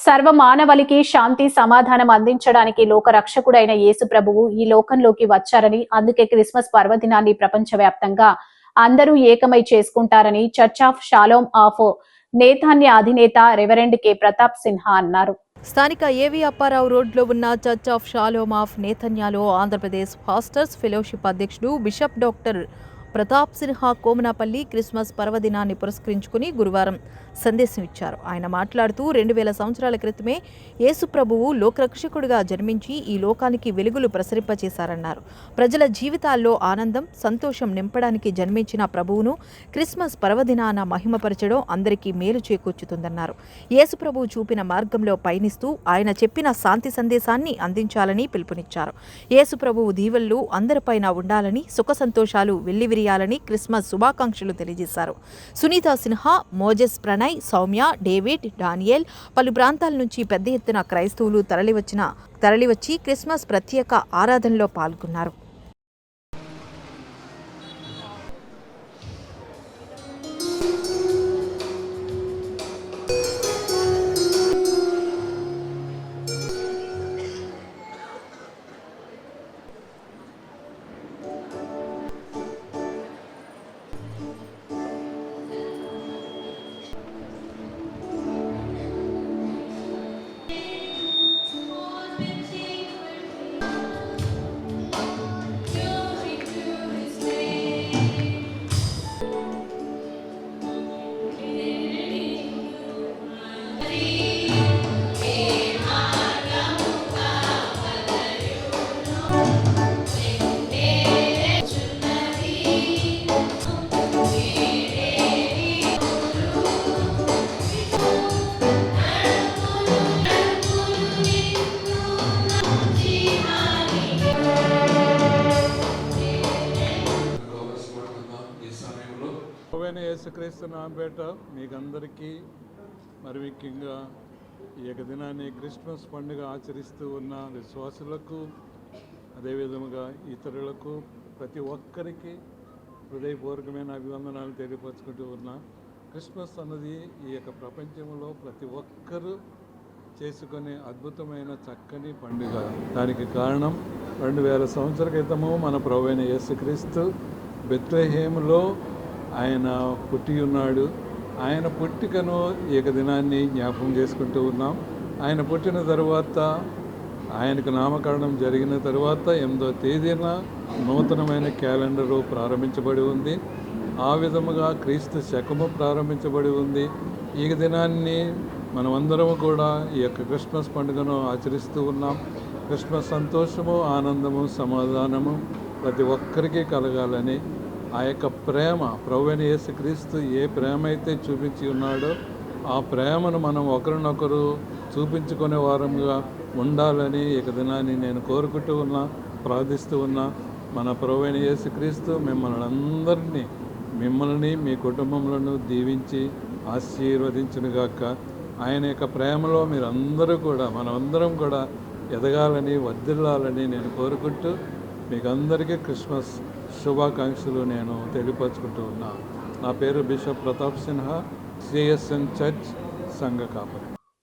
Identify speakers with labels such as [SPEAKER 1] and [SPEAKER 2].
[SPEAKER 1] సర్వ మానవలికి శాంతి సమాధానం అందించడానికి లోకరక్షకుడైన యేసు ప్రభువు ఈ లోకంలోకి వచ్చారని అందుకే క్రిస్మస్ పర్వదినాన్ని ప్రపంచవ్యాప్తంగా అందరూ ఏకమై చేసుకుంటారని church of Shalom of Netanya అధినేత రెవరెండ్ కె. ప్రతాప్ సిన్హా అన్నారు.
[SPEAKER 2] స్థానిక ఏవి అప్పారావు రోడ్లో ఉన్న చర్చ్ ఆఫ్ షాలోమ్ ఆఫ్ నేతన్యాలో ఆంధ్రప్రదేశ్ ఫాస్టర్స్ ఫెలోషిప్ అధ్యక్షుడు bishop doctor Pratap Sinha Komanapalli Christmas పర్వదినాన్ని పురస్కరించుకుని గురువారం సందేశం ఇచ్చారు ఆయన మాట్లాడుతూ రెండు వేల సంవత్సరాల క్రితమే యేసుప్రభువు లోకరక్షకుడిగా జన్మించి ఈ లోకానికి వెలుగులు ప్రసరింపచేశారన్నారు. ప్రజల జీవితాల్లో ఆనందం సంతోషం నింపడానికి జన్మించిన ప్రభువును క్రిస్మస్ పర్వదినాన మహిమపరచడం అందరికీ మేలు చేకూర్చుతుందన్నారు. యేసుప్రభు చూపిన మార్గంలో పయనిస్తూ ఆయన చెప్పిన శాంతి సందేశాన్ని అందించాలని పిలుపునిచ్చారు. యేసుప్రభువు దీవెళ్ళు అందరిపైన ఉండాలని సుఖ సంతోషాలు వెల్లివిరియాలని క్రిస్మస్ శుభాకాంక్షలు తెలియజేశారు. Sunitha Sinha Moses Pranay Soumya David Daniel పలు ప్రాంతాల నుంచి పెద్ద ఎత్తున క్రైస్తవులు తరలివచ్చిన తరలివచ్చి క్రిస్మస్ ప్రత్యేక ఆరాధనలో పాల్గొన్నారు.
[SPEAKER 3] Thank
[SPEAKER 4] you. యేసుక్రీస్తు నామపేట మీకందరికీ మరి ముఖ్యంగా ఈ యొక్క దినాన్ని క్రిస్మస్ పండుగ ఆచరిస్తూ ఉన్న విశ్వాసులకు అదేవిధముగా ఇతరులకు ప్రతి ఒక్కరికి హృదయపూర్వకమైన అభివందనాలు తెలియపరచుకుంటూ ఉన్నా క్రిస్మస్ అన్నది ఈ యొక్క ప్రపంచంలో ప్రతి ఒక్కరూ చేసుకునే అద్భుతమైన చక్కని పండుగ. దానికి కారణం రెండు వేల సంవత్సరాల క్రితము మన ప్రభువైన యేసుక్రీస్తు బెత్లహేములో ఆయన పుట్టి ఉన్నాడు. ఆయన పుట్టికను ఏకదినాన్ని దినాన్ని జ్ఞాపకం చేసుకుంటూ ఉన్నాం. ఆయన పుట్టిన తరువాత ఆయనకు నామకరణం జరిగిన తరువాత ఎనిమిదో తేదీన నూతనమైన క్యాలెండరు ప్రారంభించబడి ఉంది. ఆ విధముగా క్రీస్తు శకము ప్రారంభించబడి ఉంది. ఈ దినాన్ని మనమందరము కూడా ఈ యొక్క క్రిస్మస్ పండుగను ఆచరిస్తూ ఉన్నాం. క్రిస్మస్ సంతోషము ఆనందము సమాధానము ప్రతి ఒక్కరికి కలగాలని ఆ యొక్క ప్రేమ ప్రభువైన యేసుక్రీస్తు ఏ ప్రేమ అయితే చూపించి ఉన్నాడో ఆ ప్రేమను మనం ఒకరినొకరు చూపించుకునే వారంగా ఉండాలని ఇక దినాన్ని నేను కోరుకుంటూ ఉన్నా ప్రార్థిస్తూ ఉన్నా మన ప్రభువైన యేసుక్రీస్తు మిమ్మల్ని అందరినీ మిమ్మల్ని మీ కుటుంబములను దీవించి ఆశీర్వదించునుగాక. ఆయన యొక్క ప్రేమలో మీరందరూ కూడా మనమందరం కూడా ఎదగాలని వర్దిల్లాలని నేను కోరుకుంటూ మీకు అందరికీ క్రిస్మస్ శుభాకాంక్షలు నేను తెలియపరచుకుంటూ ఉన్నా. నా పేరు bishop Pratap Sinha CSN church సంఘ కాపరి.